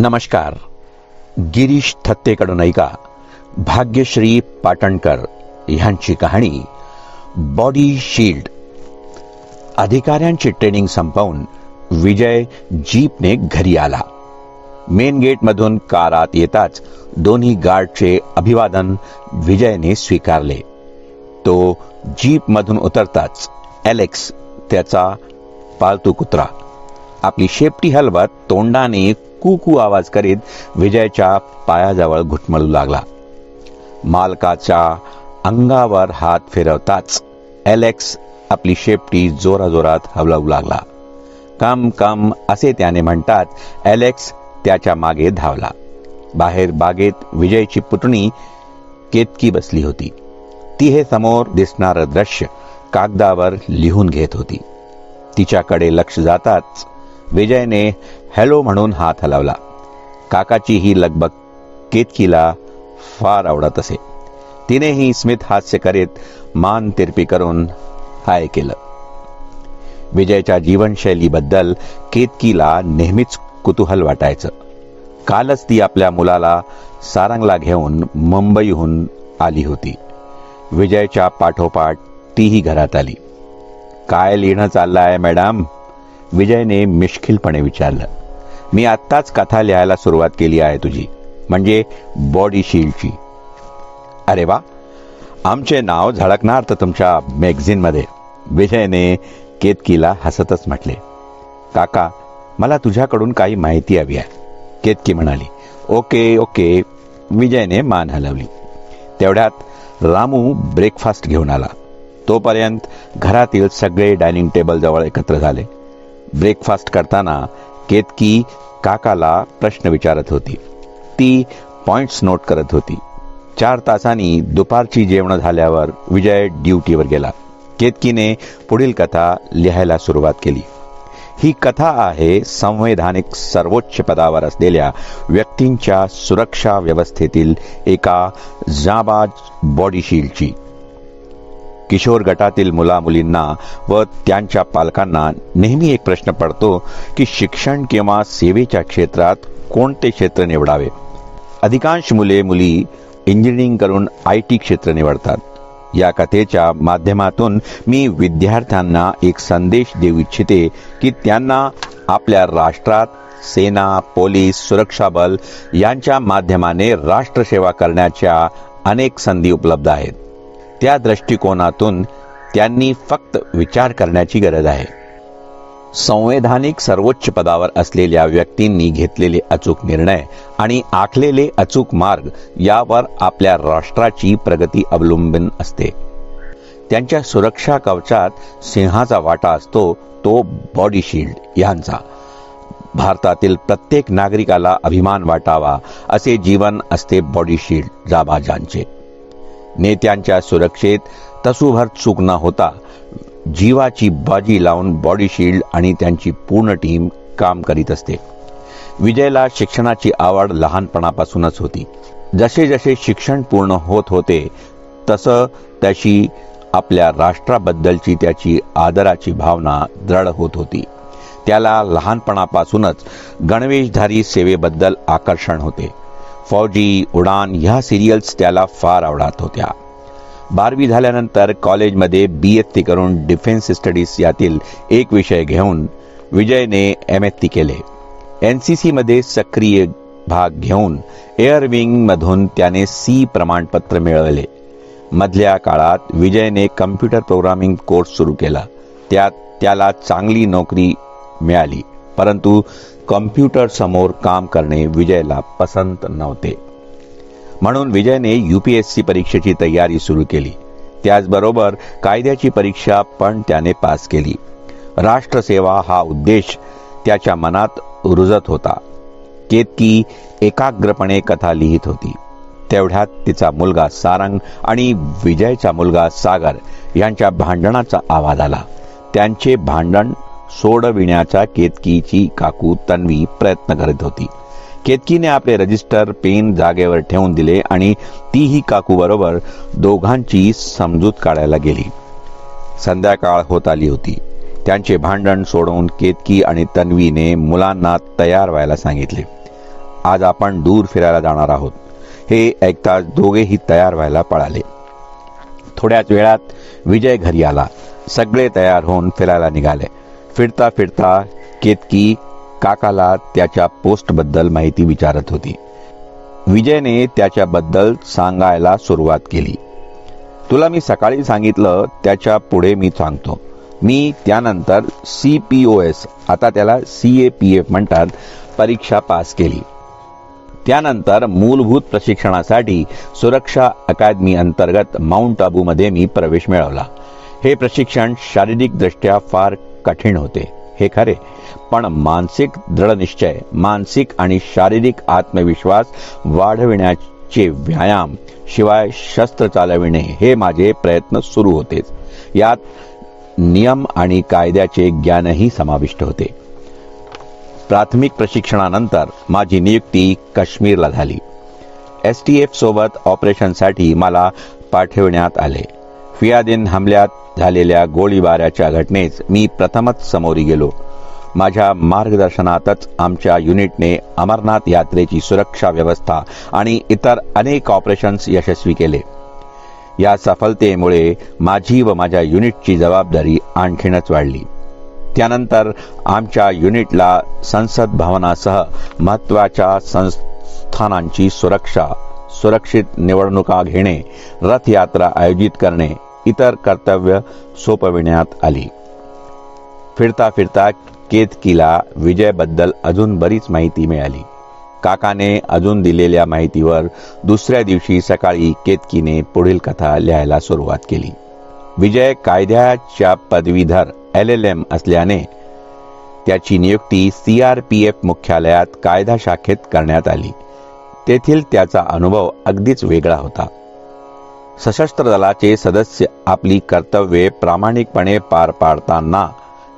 नमस्कार. गिरीश थत्तेकडून ऐका. भाग्यश्री पाटणकर ह्यांची कहाणी बॉडी शील्ड. अधिकाऱ्यांची ट्रेनिंग संपवून विजय जीपने घरी आला. मेन गेटमधून कार आत येताच दोन्ही गार्डचे अभिवादन विजयने स्वीकारले. तो जीपमधून उतरताच एलेक्स त्याचा पालतू कुत्रा आपली शेपटी हलवत तोंडाने कुकू आवाज करीत विजयच्या पायाजवळ घुटमळू लागला. मालकाच्या अंगावर हात फिरवताच एलेक्स आपली शेपटी जोराजोरात हलवू लागला. कम कम असे त्याने म्हणतात एलेक्स त्याच्यामागे धावला. बाहेर बागेत विजयची पुतणी केतकी बसली होती. ती हे समोर दिसणारं दृश्य कागदावर लिहून घेत होती. तिच्याकडे लक्ष जाताच विजयने हॅलो म्हणून हात हलवला. काकाची ही लगबग केतकीला फार आवडत असे. तिनेही स्मित हास्य करीत मान तिरपी करून हाय केलं. विजयच्या जीवनशैलीबद्दल केतकीला नेहमीच कुतूहल वाटायचं. कालच ती आपल्या मुलाला सारंगला घेऊन मुंबईहून आली होती. विजयच्या पाठोपाठ तीही घरात आली. काय लिहिणं चाललं आहे मॅडम? विजयने मिश्किलपणे विचारलं मी आत्ताच कथा लिहायला सुरुवात केली आहे तुझी म्हणजे बॉडी शील्डची. अरे वा! आमचे नाव झळकणार तर तुमच्या मॅगझिनमध्ये विजयने केतकीला हसतच म्हटले काका मला तुझ्याकडून काही माहिती हवी आहे. केतकी म्हणाली ओके ओके. विजयने मान हलवली. तेवढ्यात रामू ब्रेकफास्ट घेऊन आला. तोपर्यंत घरातील सगळे डायनिंग टेबल जवळ एकत्र झाले. ब्रेकफास्ट करताना केतकी काकाला प्रश्न विचारत होती. ती पॉइंट्स नोट करत होती. चार तासांनी दुपारची जेवण झाल्यावर विजय ड्युटीवर गेला. केतकीने पुढील कथा लिहायला सुरुवात केली. ही कथा आहे संवैधानिक सर्वोच्च पदावर असलेल्या व्यक्तींच्या सुरक्षा व्यवस्थेतील एका जाबाज बॉडीशील्डची. किशोर गटातील मुला मुलींना व त्यांच्या पालकांना नेहमी एक प्रश्न पडतो की शिक्षण किंवा सेवेच्या क्षेत्रात कोणते क्षेत्र निवडावे? अधिकांश मुले मुली इंजिनिअरिंग करून आय टी क्षेत्र निवडतात. या कथेच्या माध्यमातून मी विद्यार्थ्यांना एक संदेश देऊ इच्छिते की त्यांना आपल्या राष्ट्रात सेना पोलीस सुरक्षा बल यांच्या माध्यमाने राष्ट्रसेवा करण्याच्या अनेक संधी उपलब्ध आहेत. त्या दृष्टिकोनातून त्यांनी फक्त विचार करण्याची गरज आहे. संवैधानिक सर्वोच्च पदावर असलेल्या व्यक्तींनी घेतलेले अचूक निर्णय आणि आखलेले अचूक मार्ग यावर आपल्या राष्ट्राची प्रगती अवलंबून असते. त्यांच्या सुरक्षा कवचात सिंहाचा वाटा असतो तो बॉडी शिल्ड यांचा. भारतातील प्रत्येक नागरिकाला अभिमान वाटावा असे जीवन असते बॉडी शिल्ड जाबाजांचे. नेत्यांच्या सुरक्षेत तसूभर चूक न होता जीवाची बाजी लावून बॉडीशील्ड आणि त्यांची पूर्ण टीम काम करीत असते. विजयला शिक्षणाची आवड लहानपणापासूनच होती. जसे जसे शिक्षण पूर्ण होत होते तसं त्याची आपल्या राष्ट्राबद्दलची त्याची आदराची भावना दृढ होत होती. त्याला लहानपणापासूनच गणवेशधारी सेवेबद्दल आकर्षण होते. फौजी उडान ह्या सिरियल्स त्याला फार आवडत होत्या. बारवी झाल्यानंतर कॉलेजमध्ये बी एस सी करून डिफेन्स स्टडीज यातील एक विषय घेऊन विजयने एम एस सी केले एन सी सीमध्ये सक्रिय भाग घेऊन एअर विंगमधून त्याने सी प्रमाणपत्र मिळवले. मधल्या काळात विजयने कम्प्युटर प्रोग्रामिंग कोर्स सुरू केला. त्यात त्याला चांगली नोकरी मिळाली. परंतु कॉम्प्युटरसमोर काम करणे विजयला पसंत नव्हते. म्हणून विजयने यूपीएससी परीक्षेची तयारी सुरू केली. त्याचबरोबर कायद्याची परीक्षा पण त्याने पास केली. राष्ट्रसेवा हा उद्देश त्याच्या मनात रुजत होता. केतकी एकाग्रपणे कथा लिहित होती. तेवढ्यात तिचा मुलगा सारंग आणि विजयचा मुलगा सागर यांच्या भांडणाचा आवाज आला. त्यांचे भांडण सोडविण्याच्या केतकीची काकू तन्वी प्रयत्न करत होती. केतकीने आपले रजिस्टर पेन जागेवर ठेवून दिले आणि तीही काकू बरोबर दोघांची समजूत काढायला गेली. संध्याकाळ होत आली होती. त्यांचे भांडण सोडवून केतकी आणि तन्वीने मुलांना तयार व्हायला सांगितले. आज आपण दूर फिरायला जाणार आहोत. हे ऐकताच दोघेही तयार व्हायला पळाले. थोड्याच वेळात विजय घरी आला. सगळे तयार होऊन फिरायला निघाले. फिरता फिरता केतकी काकाला त्याच्या पोस्टबद्दल माहिती विचारत होती. विजयने त्याच्याबद्दल सांगायला सुरुवात केली. तुला मी सकाळी सांगितलं त्याच्या पुढे मी सांगतो. मी त्यानंतर सी पी ओ एस आता त्याला सी ए पी एफ म्हणतात परीक्षा पास केली. त्यानंतर मूलभूत प्रशिक्षणासाठी सुरक्षा अकादमी अंतर्गत माउंट आबूमध्ये मी प्रवेश मिळवला. हे प्रशिक्षण शारीरिकदृष्ट्या फार कठीण होते. हे खरे. पण मानसिक दृढनिश्चय मानसिक आणि शारीरिक आत्मविश्वास वाढविण्याचे व्यायाम शिवाय शस्त्र चालविणे हे माझे प्रयत्न सुरू होतेच. यात नियम आणि कायद्याचे ज्ञानही समाविष्ट होते. प्राथमिक प्रशिक्षणानंतर माझी नियुक्ती काश्मीरला झाली. एस टी एफ सोबत ऑपरेशनसाठी मला पाठविण्यात आले. फियादिन हमल्यात झालेल्या गोळीबाराच्या घटनेस मी प्रथमच समोरी गेलो. माझ्या मार्गदर्शनातच आमच्या युनिटने अमरनाथ यात्रेची सुरक्षा व्यवस्था आणि इतर अनेक ऑपरेशन्स यशस्वी केले. या सफलतेमुळे माझी व माझ्या युनिटची जबाबदारी आणखीनच वाढली. त्यानंतर आमच्या युनिटला संसद भवनासह महत्त्वाच्या संस्थानांची सुरक्षा सुरक्षित निवडणुका घेणे रथयात्रा आयोजित करणे इतर कर्तव्य सोपविण्यात आली. फिरता फिरता केतकीला विजयबद्दल अजून बरीच माहिती मिळाली. काकाने अजून दिलेल्या माहितीवर दुसऱ्या दिवशी सकाळी केतकीने पुढील कथा लिहायला सुरुवात केली. विजय कायद्याच्या पदवीधर एल एल एम असल्याने त्याची नियुक्ती सी आर पी एफ मुख्यालयात कायदा शाखेत करण्यात आली. तेथील त्याचा अनुभव अगदीच वेगळा होता. सशस्त्र दलाचे सदस्य आपली कर्तव्ये प्रामाणिकपणे पार पाडताना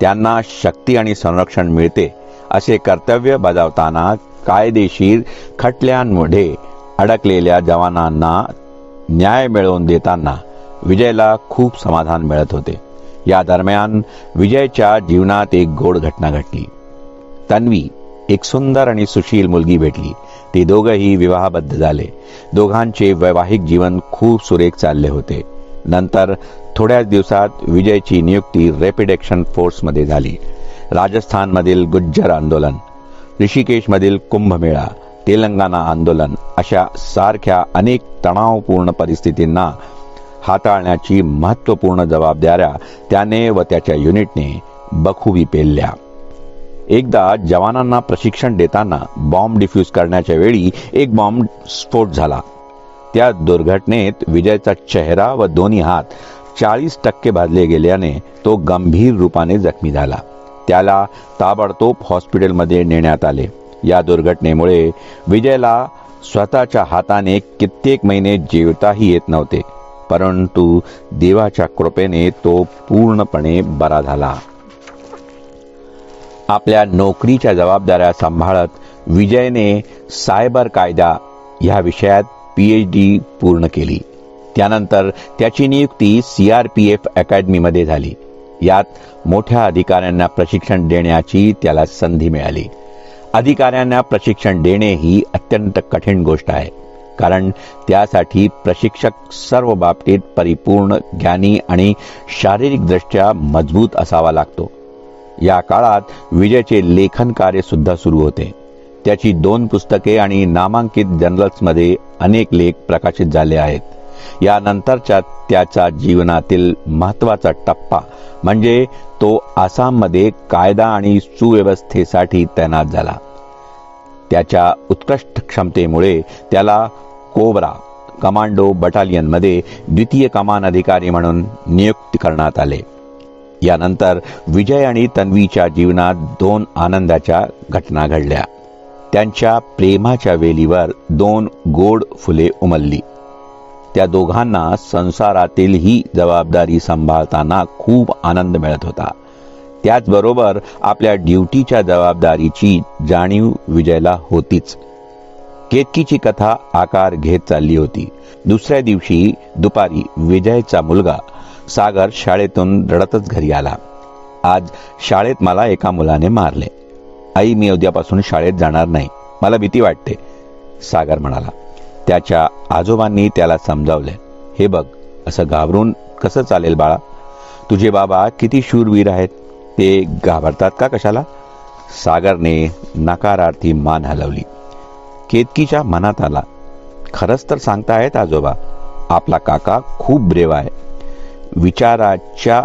त्यांना शक्ती आणि संरक्षण मिळते असे कर्तव्य बजावताना कायदेशीर खटल्यांमध्ये अडकलेल्या जवानांना न्याय मिळवून देताना विजयला खूप समाधान मिळत होते. या दरम्यान विजयच्या जीवनात एक गोड घटना घडली. तन्वी एक सुंदर आणि सुशील मुलगी भेटली. ते दोघंही विवाहबद्ध झाले. दोघांचे वैवाहिक जीवन खूप सुरेख चालले होते. नंतर थोड्याच दिवसात विजयची नियुक्ती रॅपिड ॲक्शन फोर्समध्ये झाली. राजस्थानमधील गुज्जर आंदोलन ऋषिकेशमधील कुंभमेळा तेलंगणा आंदोलन अशा सारख्या अनेक तणावपूर्ण परिस्थितींना हाताळण्याची महत्त्वपूर्ण जबाबदाऱ्या त्याने व त्याच्या युनिटने बखुबी पेलल्या. एकदा जवानांना प्रशिक्षण देताना बॉम्ब डिफ्यूज करण्याच्या वेळी एक बॉम्ब स्फोट झाला. त्या दुर्घटनेत विजयचा चेहरा व दोन्ही हात चाळीस टक्के भाजले गेल्याने तो गंभीर रूपाने जखमी झाला. त्याला ताबडतोब हॉस्पिटलमध्ये नेण्यात आले. या दुर्घटनेमुळे विजयला स्वतःच्या हाताने कित्येक महिने जेवताही येत नव्हते परंतु देवाच्या कृपेने तो पूर्णपणे बरा झाला. आपल्या नोकरीच्या जबाबदाऱ्या सांभाळत विजयने सायबर कायदा या विषयात पीएच डी पूर्ण केली. त्यानंतर त्याची नियुक्ती सी आर पी एफ अकॅडमीमध्ये झाली. यात मोठ्या अधिकाऱ्यांना प्रशिक्षण देण्याची त्याला संधी मिळाली. अधिकाऱ्यांना प्रशिक्षण देणे ही अत्यंत कठीण गोष्ट आहे कारण त्यासाठी प्रशिक्षक सर्व बाबतीत परिपूर्ण ज्ञानी आणि शारीरिकदृष्ट्या मजबूत असावा लागतो. या काळात विजयचे लेखन कार्य सुद्धा सुरू होते. त्याची दोन पुस्तके आणि नामांकित जर्नल्समध्ये अनेक लेख प्रकाशित झाले आहेत. यानंतरच्या त्याच्या जीवनातील महत्त्वाचा टप्पा म्हणजे तो आसाममध्ये कायदा आणि सुव्यवस्थेसाठी तैनात झाला. त्याच्या उत्कृष्ट क्षमतेमुळे त्याला कोबरा कमांडो बटालियनमध्ये द्वितीय कमान अधिकारी म्हणून नियुक्त करण्यात आले. यानंतर विजय आणि तन्वीच्या जीवनात दोन आनंदाच्या घटना घडल्या. त्यांच्या प्रेमाच्या वेलीवर दोन गोड फुले उमलली. त्या दोघांना संसारातील ही जबाबदारी सांभाळताना खूप आनंद मिळत होता. त्याचबरोबर आपल्या ड्युटीच्या जबाबदारीची जाणीव विजयला होतीच. केतकीची कथा आकार घेत चालली होती. दुसऱ्या दिवशी दुपारी विजयचा मुलगा सागर शाळेतून रडतच घरी आला. आज शाळेत मला एका मुलाने मारले. आई मी उद्यापासून शाळेत जाणार नाही. मला भीती वाटते सागर म्हणाला. त्याच्या आजोबांनी त्याला समजावले. हे बघ असं घाबरून कसं चालेल बाळा? तुझे बाबा किती शूरवीर आहेत. ते घाबरतात का कशाला? सागरने नकारार्थी मान हलवली. केतकीच्या मनात आला. खरंच तर सांगतायत आजोबा आपला काका खूप ब्रेव आहे. विचाराच्या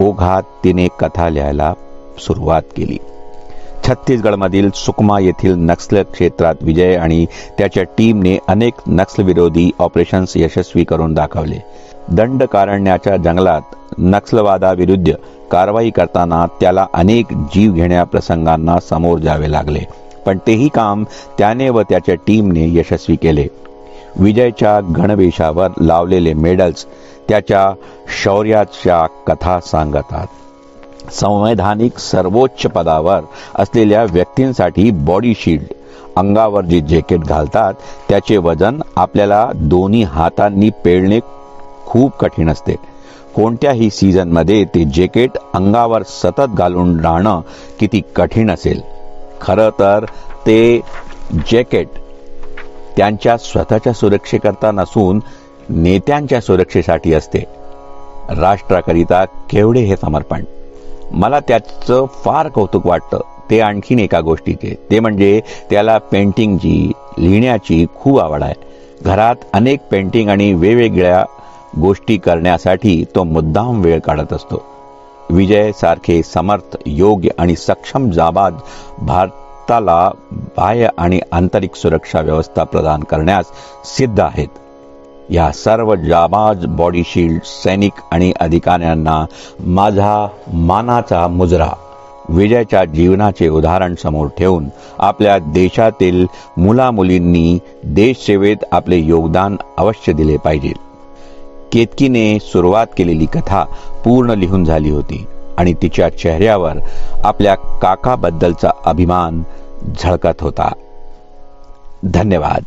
ओघात तिने कथा लिहायला सुरुवात केली. छत्तीसगडमधील सुकमा येथील नक्सल क्षेत्रात विजय आणि त्याच्या टीमने अनेक नक्सलविरोधी ऑपरेशन्स यशस्वी करून दाखवले. दंडकारण्याच्या जंगलात नक्सलवादाविरुद्ध कारवाई करताना त्याला अनेक जीव घेण्या प्रसंगांना समोर जावे लागले पण तेही काम त्याने व त्याच्या टीमने यशस्वी केले. विजयच्या गणवेशावर लावलेले मेडल्स त्याच्या शौर्याच्या कथा सांगतात. संवैधानिक सर्वोच्च पदावर असलेल्या व्यक्तींसाठी बॉडी शिल्ड अंगावर जे जॅकेट घालतात त्याचे वजन आपल्याला दोन्ही हातांनी पेळणे खूप कठीण असते. कोणत्याही सीझनमध्ये ते जॅकेट अंगावर सतत घालून राहणं किती कठीण असेल. खरं तर ते जॅकेट त्यांच्या स्वतःच्या सुरक्षेकरता नसून नेत्यांच्या सुरक्षेसाठी असते. राष्ट्राकरिता केवढे हे समर्पण. मला त्याचं फार कौतुक वाटतं. ते आणखीन एका गोष्टीचे. ते म्हणजे त्याला पेंटिंगची लिहिण्याची खूप आवड आहे. घरात अनेक पेंटिंग आणि वेगवेगळ्या गोष्टी करण्यासाठी तो मुद्दाम वेळ काढत असतो. विजय सारखे समर्थ योग्य आणि सक्षम जाबाज भारताला बाह्य आणि आंतरिक सुरक्षा व्यवस्था प्रदान करण्यास सिद्ध आहेत. या सर्व जाबाज बॉडीशील्ड सैनिक आणि अधिकाऱ्यांना माझा मानाचा मुजरा. विजयाच्या जीवनाचे उदाहरण समोर ठेवून आपल्या देशातील मुलामुलींनी देशसेवेत आपले योगदान अवश्य दिले पाहिजे. केतकीने सुरुवात केलेली कथा पूर्ण लिहून झाली होती आणि तिच्या चेहऱ्यावर आपल्या काकाबद्दलचा अभिमान झळकत होता. धन्यवाद.